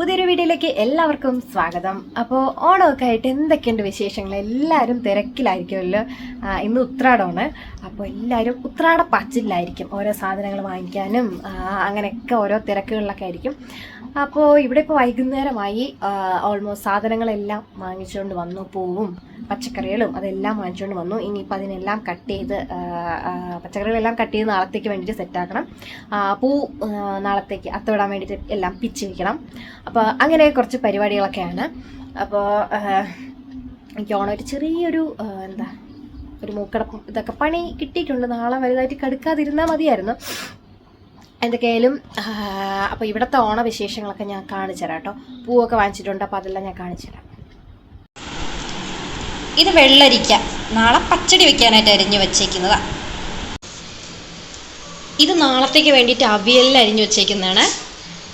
പുതിയൊരു വീഡിയോയിലേക്ക് എല്ലാവർക്കും സ്വാഗതം. അപ്പോൾ ഓണമൊക്കെ ആയിട്ട് എന്തൊക്കെയുണ്ട് വിശേഷങ്ങൾ? എല്ലാവരും തിരക്കിലായിരിക്കുമല്ലോ. ഇന്ന് ഉത്രാടമാണ്. അപ്പോൾ എല്ലാവരും ഉത്രാട പച്ചിലായിരിക്കും ഓരോ സാധനങ്ങൾ വാങ്ങിക്കാനും അങ്ങനെയൊക്കെ ഓരോ തിരക്കുകളിലൊക്കെ ആയിരിക്കും. അപ്പോൾ ഇവിടെ ഇപ്പോൾ വൈകുന്നേരമായി ഓൾമോസ്റ്റ് സാധനങ്ങളെല്ലാം വാങ്ങിച്ചുകൊണ്ട് വന്നു പൂവും. പച്ചക്കറികളും അതെല്ലാം വാങ്ങിച്ചുകൊണ്ട് വന്നു. ഇനിയിപ്പോൾ അതിനെല്ലാം കട്ട് ചെയ്ത് പച്ചക്കറികളെല്ലാം കട്ട് ചെയ്ത് നാളത്തേക്ക് വേണ്ടിയിട്ട് സെറ്റാക്കണം പൂ നാളത്തേക്ക് അത്തവിടാൻ വേണ്ടിയിട്ട് എല്ലാം പിച്ച് വയ്ക്കണം അപ്പോൾ അങ്ങനെ കുറച്ച് പരിപാടികളൊക്കെയാണ്. അപ്പോൾ എനിക്ക് ഓണം ഒരു ചെറിയൊരു എന്താ ഒരു മൂക്കടപ്പും ഇതൊക്കെ പണി കിട്ടിയിട്ടുണ്ട്. നാളെ വലുതായിട്ട് കടുക്കാതിരുന്നാൽ മതിയായിരുന്നു. എന്തൊക്കെയായാലും അപ്പോൾ ഇവിടുത്തെ ഓണവിശേഷങ്ങളൊക്കെ ഞാൻ കാണിച്ചു തരാം കേട്ടോ. പൂവൊക്കെ വാങ്ങിച്ചിട്ടുണ്ട് അപ്പോൾ അതെല്ലാം ഞാൻ കാണിച്ചു തരാം ഇത് വെള്ളരിക്ക. നാളെ പച്ചടി വെക്കാനായിട്ട് അരിഞ്ഞു വെച്ചേക്കുന്നതാ. ഇത് നാളത്തേക്ക് വേണ്ടിയിട്ട് അവിയലിൽ അരിഞ്ഞു വെച്ചേക്കുന്നതാണ്.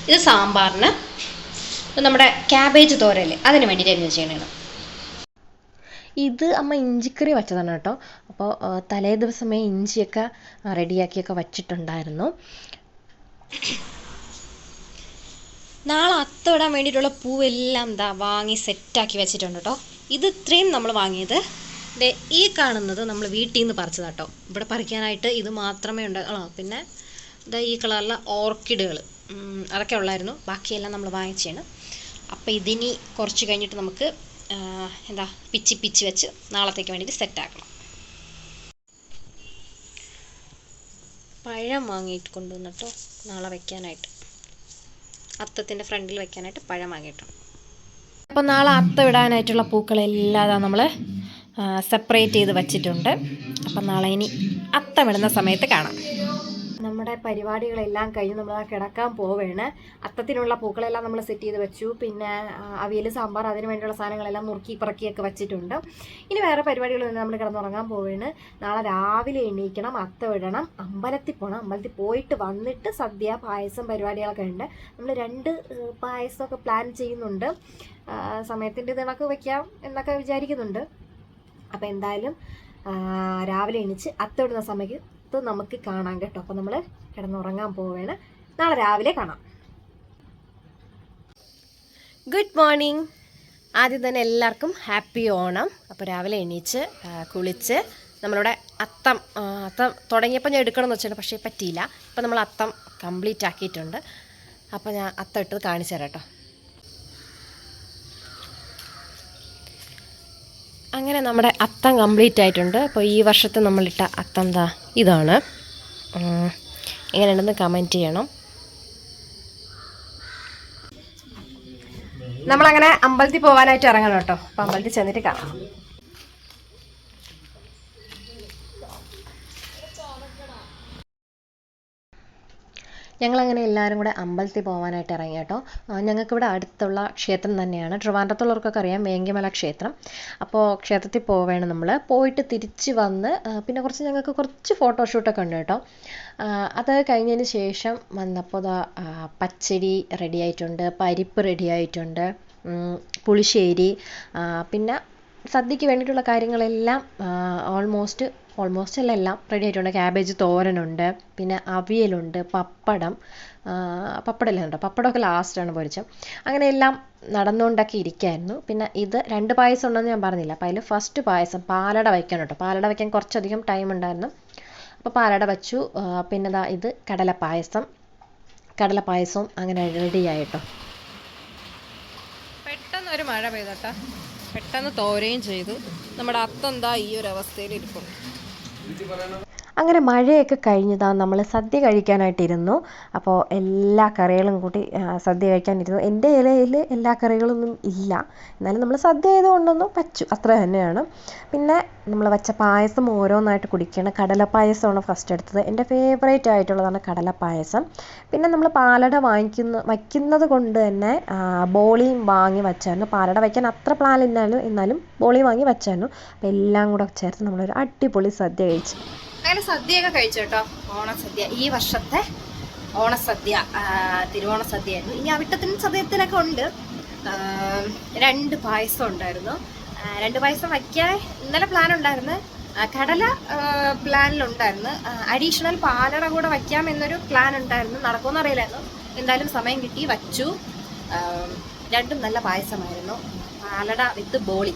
ഇത് സാമ്പാറിന്. നമ്മുടെ ക്യാബേജ് തോരൽ. അതിന് വേണ്ടിയിട്ട് അരിഞ്ഞു വെച്ചേക്കണതാണ് ഇത് അമ്മ ഇഞ്ചിക്കറി വച്ചതാണ് കേട്ടോ. അപ്പോൾ തലേ ദിവസമേ ഇഞ്ചിയൊക്കെ റെഡിയാക്കിയൊക്കെ വച്ചിട്ടുണ്ടായിരുന്നു. നാളെ അത്തമിടാൻ വേണ്ടിയിട്ടുള്ള പൂവെല്ലാം എന്താ വാങ്ങി സെറ്റാക്കി വെച്ചിട്ടുണ്ട് കേട്ടോ. ഇത് ഇത്രയും നമ്മൾ വാങ്ങിയത്. ഈ കാണുന്നത് നമ്മൾ വീട്ടിൽ നിന്ന് പറിച്ചതാട്ടോ ഇവിടെ പറിക്കാനായിട്ട് ഇത് മാത്രമേ ഉണ്ടാകുള്ളൂ പിന്നെ ഇതാ ഈ കളറിലെ ഓർക്കിഡുകൾ അതൊക്കെ ഉള്ളായിരുന്നു. ബാക്കിയെല്ലാം നമ്മൾ വാങ്ങിച്ചാണ്. അപ്പോൾ ഇതിനി കുറച്ച് കഴിഞ്ഞിട്ട് നമുക്ക് എന്താ പിച്ചി പിച്ചി വെച്ച് നാളത്തേക്ക് വേണ്ടിയിട്ട് സെറ്റാക്കണം പഴം വാങ്ങിയിട്ട് കൊണ്ടുവന്നിട്ടോ? നാളെ വെക്കാനായിട്ട്. അത്തത്തിന്റെ ഫ്രണ്ടിൽ വെക്കാനായിട്ട് പഴം വാങ്ങിയിട്ടുണ്ട്. അപ്പോൾ നാളെ അത്ത ഇടാനായിട്ടുള്ള പൂക്കളെല്ലാം നമ്മൾ സെപ്പറേറ്റ് ചെയ്ത് വച്ചിട്ടുണ്ട്. അപ്പം നാളെ ഇനി അത്തമിടുന്ന സമയത്ത് കാണാം. നമ്മുടെ പരിപാടികളെല്ലാം കഴിഞ്ഞ് നമ്മൾ കിടക്കാൻ പോവുകയാണ് അത്തത്തിനുള്ള പൂക്കളെല്ലാം നമ്മൾ സെറ്റ് ചെയ്ത് വെച്ചു. പിന്നെ അവിയൽ സാമ്പാർ അതിന് വേണ്ടിയുള്ള സാധനങ്ങളെല്ലാം നുറുക്കി പറക്കിയൊക്കെ വെച്ചിട്ടുണ്ട്. ഇനി വേറെ പരിപാടികളൊന്നും നമ്മൾ കിടന്നുറങ്ങാൻ പോവുകയാണ് നാളെ രാവിലെ എണീക്കണം അത്തം ഇടണം അമ്പലത്തിൽ പോകണം അമ്പലത്തിൽ പോയിട്ട് വന്നിട്ട് സദ്യ പായസം പരിപാടികളൊക്കെ ഉണ്ട്. നമ്മൾ രണ്ട് പായസമൊക്കെ പ്ലാൻ ചെയ്യുന്നുണ്ട്. സമയത്തിന്റെ കണക്ക് വെക്കാം എന്നൊക്കെ വിചാരിക്കുന്നുണ്ട്. അപ്പോൾ എന്തായാലും രാവിലെ എണീച്ച് അത്തമിടുന്ന സമയത്ത് നമുക്ക് കാണാം കേട്ടോ. അപ്പോൾ നമ്മൾ കിടന്നുറങ്ങാൻ പോവുകയാണ് നാളെ രാവിലെ കാണാം. ഗുഡ് മോർണിംഗ് ആദ്യം തന്നെ എല്ലാവർക്കും ഹാപ്പി ഓണം. അപ്പോൾ രാവിലെ എണീച്ച് കുളിച്ച് നമ്മളുടെ അത്തം അത്തം തുടങ്ങിയപ്പോൾ ഞാൻ എടുക്കണം എന്ന് വെച്ചിട്ടുണ്ട് പക്ഷേ പറ്റിയില്ല. അപ്പോൾ നമ്മൾ അത്തം കംപ്ലീറ്റ് ആക്കിയിട്ടുണ്ട്. അപ്പോൾ ഞാൻ അത്തം ഇട്ടത് കാണിച്ചു തരാം കേട്ടോ. അങ്ങനെ നമ്മുടെ അത്തം കംപ്ലീറ്റ് ആയിട്ടുണ്ട്. അപ്പോൾ ഈ വർഷത്തെ നമ്മളിട്ട അത്തം ദാ ഇതാണ്. എങ്ങനെയുണ്ടെന്ന് കമന്റ് ചെയ്യണം. നമ്മളങ്ങനെ അമ്പലത്തിൽ പോകാനായിട്ട് ഇറങ്ങണം കേട്ടോ. അപ്പോൾ അമ്പലത്തിൽ ചെന്നിട്ട് കാണാം. ഞങ്ങളങ്ങനെ എല്ലാവരും കൂടെ അമ്പലത്തിൽ പോകാനായിട്ട് ഇറങ്ങി കേട്ടോ. ഞങ്ങൾക്ക് ഞങ്ങൾക്കിവിടെ അടുത്തുള്ള ക്ഷേത്രം തന്നെയാണ്. ട്രിവാൻഡ്രത്തുള്ളവർക്കൊക്കെ അറിയാം വേങ്കിമല ക്ഷേത്രം. അപ്പോൾ ക്ഷേത്രത്തിൽ പോവേണം നമ്മൾ പോയിട്ട് തിരിച്ച് വന്ന് പിന്നെ കുറച്ച് ഞങ്ങൾക്ക് കുറച്ച് ഫോട്ടോഷൂട്ടൊക്കെ ഉണ്ട് കേട്ടോ. അത് കഴിഞ്ഞതിന് ശേഷം വന്നപ്പോൾ പച്ചടി റെഡി ആയിട്ടുണ്ട് പരിപ്പ് റെഡി ആയിട്ടുണ്ട് പുളിശ്ശേരി പിന്നെ സദ്യക്ക് വേണ്ടിയിട്ടുള്ള കാര്യങ്ങളെല്ലാം ഓൾമോസ്റ്റ് ഓൾമോസ്റ്റ് എല്ലാം എല്ലാം റെഡി ആയിട്ടുണ്ട്. ക്യാബേജ് തോരനുണ്ട് പിന്നെ അവിയലുണ്ട് പപ്പടം പപ്പടം എല്ലാം ഉണ്ട് പപ്പടമൊക്കെ ലാസ്റ്റാണ് പൊരിച്ചത്. അങ്ങനെ എല്ലാം നടന്നുകൊണ്ടൊക്കെ ഇരിക്കായിരുന്നു. പിന്നെ ഇത് രണ്ട് പായസം ഉണ്ടെന്ന് ഞാൻ പറഞ്ഞില്ല. അപ്പോൾ അതിൽ ഫസ്റ്റ് പായസം പാലട വയ്ക്കണം കേട്ടോ. പാലട വയ്ക്കാൻ കുറച്ചധികം ടൈം ഉണ്ടായിരുന്നു. അപ്പോൾ പാലട വച്ചു. പിന്നെ ദാ ഇത് കടല പായസം കടല പായസവും അങ്ങനെ റെഡി ആയിട്ടോ. പെട്ടെന്ന് ഒരു മഴ പെയ്തട്ടാ. പെട്ടെന്ന് തോരയും ചെയ്തു. നമ്മുടെ അത്തം ഈ ഒരു അവസ്ഥയിൽ ഇരിപ്പുണ്ട് नीचे बनाना അങ്ങനെ മഴയൊക്കെ കഴിഞ്ഞതാ നമ്മൾ സദ്യ കഴിക്കാനായിട്ടിരുന്നു. അപ്പോൾ എല്ലാ കറികളും കൂട്ടി സദ്യ കഴിക്കാനിരുന്നു. എന്റെ ഇലയിൽ എല്ലാ കറികളൊന്നും ഇല്ല. എന്നാലും നമ്മൾ സദ്യ ചെയ്തുകൊണ്ടൊന്നും വച്ചു അത്ര തന്നെയാണ്. പിന്നെ നമ്മൾ വച്ച പായസം ഓരോന്നായിട്ട് കുടിക്കുകയാണ് കടലപ്പായസമാണ് ഫസ്റ്റ് എടുത്തത്. എന്റെ ഫേവറേറ്റ് ആയിട്ടുള്ളതാണ് കടലപ്പായസം. പിന്നെ നമ്മൾ പാലട വാങ്ങിക്കുന്ന വയ്ക്കുന്നത് കൊണ്ട് തന്നെ ബോളിയും വാങ്ങി വച്ചായിരുന്നു. പാലട വയ്ക്കാൻ അത്ര പ്ലാൻ ഇല്ലായിരുന്നു. എന്നാലും ബോളി വാങ്ങി വച്ചായിരുന്നു. അപ്പോൾ എല്ലാം കൂടെ ചേർത്ത് നമ്മളൊരു അടിപൊളി സദ്യ കഴിച്ചു. അങ്ങനെ സദ്യയൊക്കെ കഴിച്ചു കേട്ടോ. ഓണസദ്യ. ഈ വർഷത്തെ ഓണസദ്യ തിരുവോണ സദ്യയായിരുന്നു ഇനി അവിട്ടത്തിനും സദ്യത്തിനൊക്കെ ഉണ്ട്. രണ്ട് പായസം ഉണ്ടായിരുന്നു. രണ്ട് പായസം വയ്ക്കാൻ ഇന്നലെ പ്ലാൻ ഉണ്ടായിരുന്നു. കടല പ്ലാനിലുണ്ടായിരുന്നു അഡീഷണൽ പാലട കൂടെ വയ്ക്കാം എന്നൊരു പ്ലാൻ ഉണ്ടായിരുന്നു. നടക്കുമെന്ന് അറിയില്ലായിരുന്നു. എന്തായാലും സമയം കിട്ടി വച്ചു. രണ്ടും നല്ല പായസമായിരുന്നു. പാലട വിത്ത് ബോളി.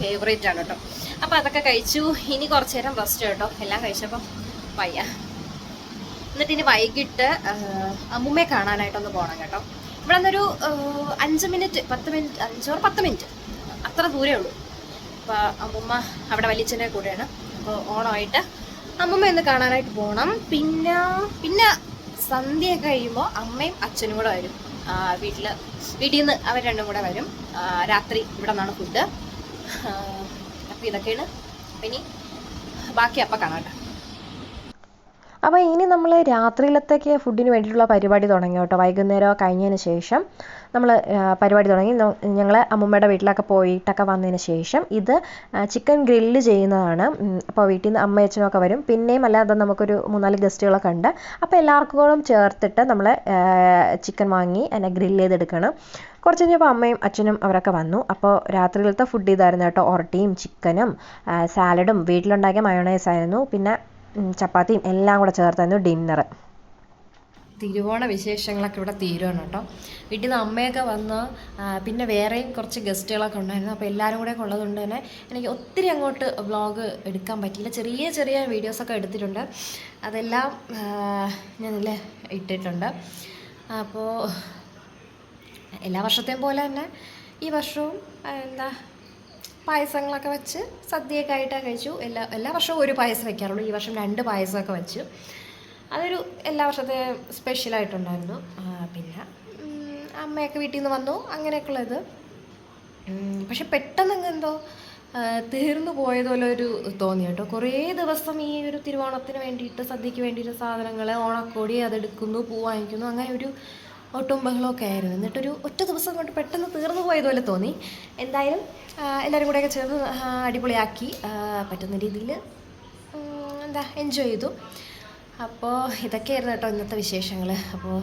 ഫേവറേറ്റ് ആണ് കേട്ടോ. അപ്പോൾ അതൊക്കെ കഴിച്ചു. ഇനി കുറച്ച് നേരം റെസ്റ്റ് കേട്ടോ. എല്ലാം കഴിച്ചപ്പോൾ വയ്യ. എന്നിട്ട് ഇനി വൈകിട്ട് അമ്മുമ്മയെ കാണാനായിട്ടൊന്ന് പോകണം കേട്ടോ. ഇവിടെ നിന്നൊരു അഞ്ച് മിനിറ്റ് പത്ത് മിനിറ്റ് അഞ്ചോ പത്ത് മിനിറ്റ്. അത്ര ദൂരേ ഉള്ളൂ. അപ്പോൾ അമ്മുമ്മ അവിടെ വലിയച്ഛന്റെ കൂടെയാണ്. അപ്പോൾ ഓണമായിട്ട് അമ്മുമ്മ ഒന്ന് കാണാനായിട്ട് പോകണം പിന്നെ പിന്നെ സന്ധ്യയൊക്കെ കഴിയുമ്പോൾ അമ്മയും അച്ഛനും കൂടെ വരും. വീട്ടിൽ വീട്ടിൽ നിന്ന് അവർ രണ്ടും കൂടെ വരും. രാത്രി ഇവിടെ നിന്നാണ് ഫുഡ് അപ്പോൾ ഇതൊക്കെയാണ്. അപ്പം ഇനി ബാക്കി അപ്പം കാണാം അപ്പോൾ ഇനി നമ്മൾ രാത്രിയിലത്തേക്ക് ഫുഡിന് വേണ്ടിയിട്ടുള്ള പരിപാടി തുടങ്ങി കേട്ടോ വൈകുന്നേരം കഴിഞ്ഞതിന് ശേഷം. നമ്മൾ പരിപാടി തുടങ്ങി. ഞങ്ങൾ അമ്മൂമ്മയുടെ വീട്ടിലൊക്കെ പോയിട്ടൊക്കെ വന്നതിന് ശേഷം ഇത് ചിക്കൻ ഗ്രില്ല് ചെയ്യുന്നതാണ്. അപ്പോൾ വീട്ടിൽ നിന്ന് അമ്മ അച്ഛനൊക്കെ വരും. പിന്നെയും അല്ലാതെ നമുക്കൊരു മൂന്നാൽ ഗസ്റ്റുകളൊക്കെ ഉണ്ട്. അപ്പോൾ എല്ലാവർക്കും ചേർത്തിട്ട് നമ്മൾ ചിക്കൻ വാങ്ങി അതിനെ ഗ്രില്ല് ചെയ്തെടുക്കണം. കുറച്ച് കഴിഞ്ഞപ്പോൾ അമ്മയും അച്ഛനും അവരൊക്കെ വന്നു. അപ്പോൾ രാത്രിയിലത്തെ ഫുഡ് ഇതായിരുന്നു കേട്ടോ. ഒറട്ടിയും ചിക്കനും സാലഡും. വീട്ടിലുണ്ടാക്കിയ മയോണൈസ് ആയിരുന്നു. പിന്നെ ചപ്പാത്തിയും എല്ലാം കൂടെ ചേർത്തായിരുന്നു ഡിന്നർ തിരുവോണ വിശേഷങ്ങളൊക്കെ ഇവിടെ തീരുവാണ് കേട്ടോ. വീട്ടിൽ നിന്ന് അമ്മയൊക്കെ വന്ന് പിന്നെ വേറെയും കുറച്ച് ഗസ്റ്റുകളൊക്കെ ഉണ്ടായിരുന്നു. അപ്പോൾ എല്ലാവരും കൂടെ ഉള്ളതുകൊണ്ട് തന്നെ എനിക്ക് ഒത്തിരി അങ്ങോട്ട് വ്ളോഗ് എടുക്കാൻ പറ്റിയില്ല. ചെറിയ ചെറിയ വീഡിയോസൊക്കെ എടുത്തിട്ടുണ്ട്. അതെല്ലാം ഞാനിതിൽ ഇട്ടിട്ടുണ്ട്. അപ്പോൾ എല്ലാ വർഷത്തെയും പോലെ തന്നെ ഈ വർഷവും എന്താ പായസങ്ങളൊക്കെ വെച്ച് സദ്യയൊക്കെ ആയിട്ടാണ് കഴിച്ചു. എല്ലാ എല്ലാ വർഷവും ഒരു പായസം വെക്കാറുള്ളൂ. ഈ വർഷം രണ്ട് പായസമൊക്കെ വെച്ചു. അതൊരു എല്ലാ വർഷത്തെ സ്പെഷ്യലായിട്ടുണ്ടായിരുന്നു. പിന്നെ അമ്മയൊക്കെ വീട്ടിൽ നിന്ന് വന്നു. അങ്ങനെയൊക്കെയുള്ളത്. പക്ഷെ പെട്ടെന്ന് എന്തോ തീർന്നു പോയതുപോലെ ഒരു തോന്നി കേട്ടോ. കുറേ ദിവസം ഈ ഒരു തിരുവോണത്തിന് വേണ്ടിയിട്ട് സദ്യക്ക് വേണ്ടിയിട്ട് സാധനങ്ങൾ ഓണക്കോടി അതെടുക്കുന്നു പൂ വാങ്ങിക്കുന്നു അങ്ങനെ ഒരു ഒട്ടും ആയിരുന്നു. എന്നിട്ടൊരു ഒറ്റ ദിവസം കൊണ്ട് പെട്ടെന്ന് തീർന്നു പോയതുപോലെ തോന്നി. എന്തായാലും എല്ലാവരും കൂടെയൊക്കെ ചേർന്ന് അടിപൊളിയാക്കി. പറ്റുന്ന രീതിയിൽ എന്താ എൻജോയ് ചെയ്തു. അപ്പോൾ ഇതൊക്കെയായിരുന്നു കേട്ടോ ഇന്നത്തെ വിശേഷങ്ങൾ അപ്പോൾ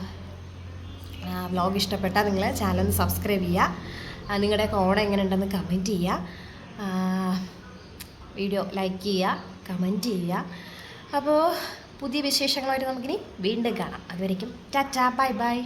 വ്ലോഗ് ഇഷ്ടപ്പെട്ടാൽ നിങ്ങൾ ചാനൽ ഒന്ന് സബ്സ്ക്രൈബ് ചെയ്യുക നിങ്ങളുടെയൊക്കെ ഓണം എങ്ങനെ ഉണ്ടെന്ന് കമന്റ് ചെയ്യുക വീഡിയോ ലൈക്ക് ചെയ്യുക കമന്റ് ചെയ്യുക അപ്പോൾ പുതിയ വിശേഷങ്ങളായിട്ട് നമുക്കിനി വീണ്ടും കാണാം. അതുവരയ്ക്കും ടാറ്റാ ബൈ ബൈ